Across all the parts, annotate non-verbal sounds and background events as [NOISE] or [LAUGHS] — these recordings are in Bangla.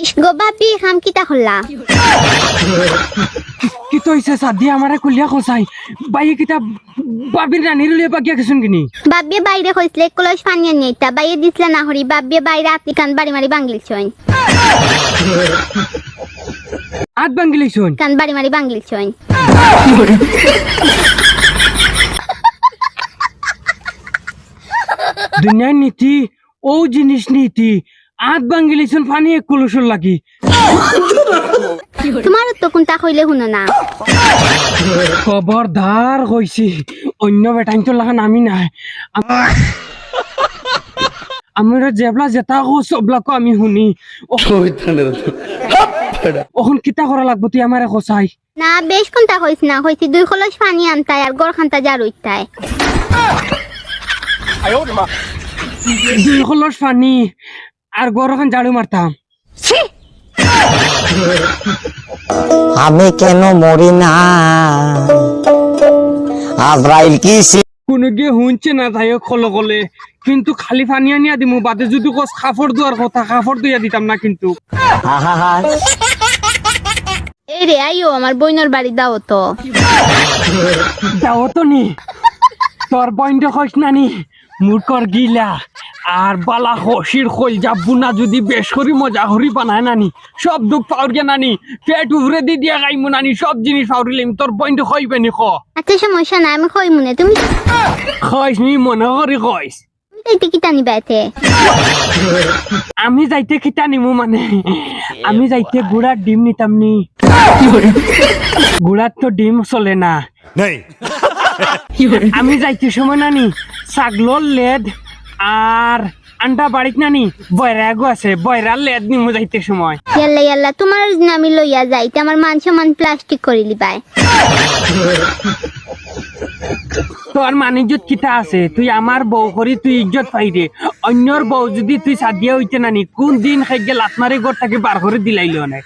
ইস গো বাপি খাম কিতা হল্লা? কি তো হইছে সাদি আমারে কুলিয়া খসাই বাইয়ে কিতা বাবির রানীর লিয়ে বাগিয়া গেছুন কিনি। বাব্বে বাইরে কইসলে এক কলস পানি আনি আইতা বাইরে না হরি বাব্বে বাইরে আতি কান বাড়ি মারি বাঙ্গিল ছইন আত বাঙ্গিলিছুন কান বাড়ি মারি বাঙ্গিল ছইন দুনিয়ার নীতি ও জিনিস নীতি আত বাঙ্গিলিছুন পানি এক কুলুসুর লাগি। তোমার তো কোনটা কইলে শুনো না। খবরদার কইছি অন্য বেটাইন লাগান আমি নাই। আমরা জেবলা জেতা কো সবলাকো আমি শুনি। অখন কিতা করা লাগবো তুই আমারে খসাই না বেশ কোনটা কইস না কইছি দুই কলস পানি আনতাই আর গড় খান্তা যা রইতাই দুই কলস পানি। আর গরখান ঝাড়ু মারতাম। আমি কেন মরি না? আজরাইল কি কোনো গিয়ে শুনছে না তাই কলে কলে কিন্তু খালি পানি আনিয়া দিমু বাদে যদি কস কাপড় দুয়ার কথা কাপড় দুইয়া দিতাম না কিন্তু। এই রে আইও আমার বইনর বাড়ি দাও তো যাও তো নি তোর বইন্ড কইস নানি মূর্খর গিলা। আর বালা হসির খোল যাবু না যদি বেশ করি মজা করি বানায় নানি। সব দুঃখ পাউরিয়া নানি পেট উভরে দি দিয়া গাইমু নানি সব জিনিস পাউরিলিম তোর বইন্ড কইবে নি খ আচ্ছা সমস্যা নাই আমি কই মনে তুমি কইস নি মনে করি কিতা নিবাইতে আমি যাইতে খিতা নিমু মানে? আমি যাইতে গুড়ার ডিম নিতাম নি। গুড়ার তো ডিম চলে না। আমি যাইতে সময় নানি ছাগলর লেদ আর আন্টা বাড়িত নানি বয়রা গো আছে বয়রা লেদ নিমু যাইতে সময়। ইয়াল্লা ইয়াল্লা তোমার নামি লইয়া যাইতে আমার মান সমান প্লাস্টিক করিলি বাই তোর মান ইজ্জত কিতা আছে? তুই আমার বউ করি তুই ইজ্জত পাইরে অন্যর বউ যদি তুই সাদিয়া হইতে নানি কোন দিন খাইগে লাত ঘর থেকে বার করে দিলাইলি অনেক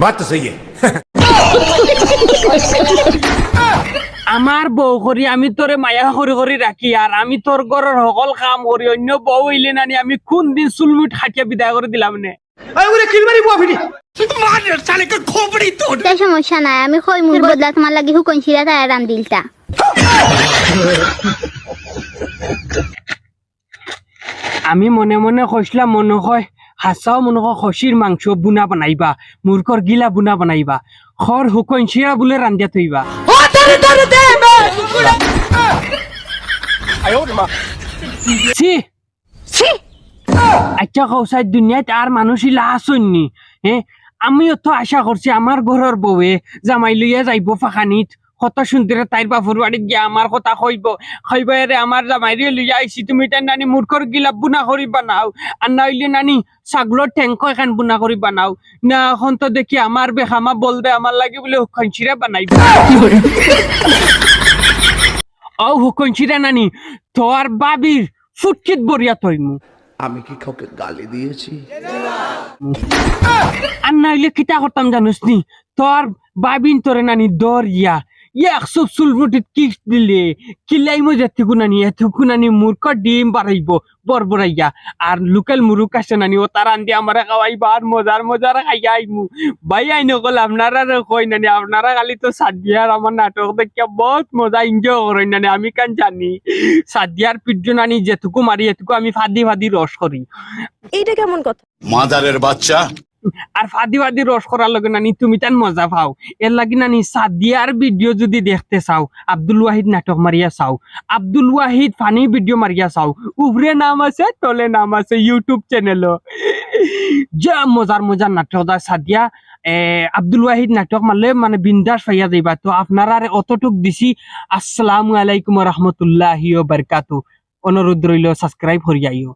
বাত তো ইয়ে। সহি [LAUGHS] আমার বউ করি আমি তোরে মায়া করি করি রাখি আর আমি তোর ঘরের সকল কাম করি অন্য বউ হইলে নানি আমি কোন দিন চুলমুট খাটিয়া বিদায় করে দিলাম নে? সমস্যা নাই আমি কই মুর বদলা তোমার লাগি হুকন সিরা তাই রান দিলতা আমি মনে মনে কইসলাম মনে হয় হাসাও মনে হয় খসির মাংস বুনা বানাইবা মূর্খর গিলা বুনা বানাইবা খর হুকন শিরা বলে রান্ধিয়া থইবা ছি। আচ্ছা কৌসাই দুনিয়াত আর মানুষই লাহাসনি হে? আমিও তো আশা করছি আমার ঘরের বউয়ে জামাই লইয়া যাইব ফাঁকানিত কত সুন্দর তাইর বাপুর বাড়িত গিয়া আমার কথা কইব কইব রে আমার জামাই রে লইয়া আইছি তুমি তাই নানি মূর্খর গিলা বুনা করি বানাও আর নাইলে নানি ছাগলের ঠেঙ্ক এখান বুনা করি বানাও না এখন তো দেখি আমার বেখামা বলবে আমার লাগে বলে খঞ্চিরা বানাইব ও হুকঞ্চিরা নানি তোর বাবির ফুটকিত বরিয়া তৈমু আমি কি কাউকে গালি দিয়েছি আর নাইলে কিতা করতাম জানোস নি তোর বাবিন তোরে নানি দর ইয়া একশো চুলমুটিত কিস দিলে? কিলাই মো যেটুকু নানি এটুকু নানি মূর্খ ডিম বাড়াইব বরবরাইয়া আর লোকাল মুরুক আছে নানি ও তার আন্দি আমারে খাওয়াইবা আর মজার মজার খাইয়া আইমু। ভাই আই নকল আপনারা কই নানি আপনারা খালি তো সাদিয়ার আমার নাটক দেখিয়া বহুত মজা এনজয় করেন নানি আমি কান জানি। সাদিয়ার পিঠ্য নানি যেটুকু মারি এটুকু আমি ফাদি ফাদি রস করি। এইটা কেমন কথা? মাদারের বাচ্চা। আর ফাদি ফাদি রস করার লগে নানি তুমি তান মজা পাও। এর লাগি নানি সাদিয়ার ভিডিও যদি দেখতে চাও, আব্দুল ওয়াহিদ নাটক মারিয়া চাও, আব্দুল ওয়াহিদ ফানি ভিডিও মারিয়া চাও উপরে নাম আছে, তলে নাম আছে ইউটিউব চ্যানেল যা মজার মজার নাটক দা সাদিয়া আব্দুল ওয়াহিদ নাটক মারলে মানে বিন্দাস পাইয়া যাইবা। তো আপনারা অতটুক দিছি আসসালামু আলাইকুম রহমতুল্লাহি বারকাতু অনুরোধ রইল সাবস্ক্রাইব করিয়াইও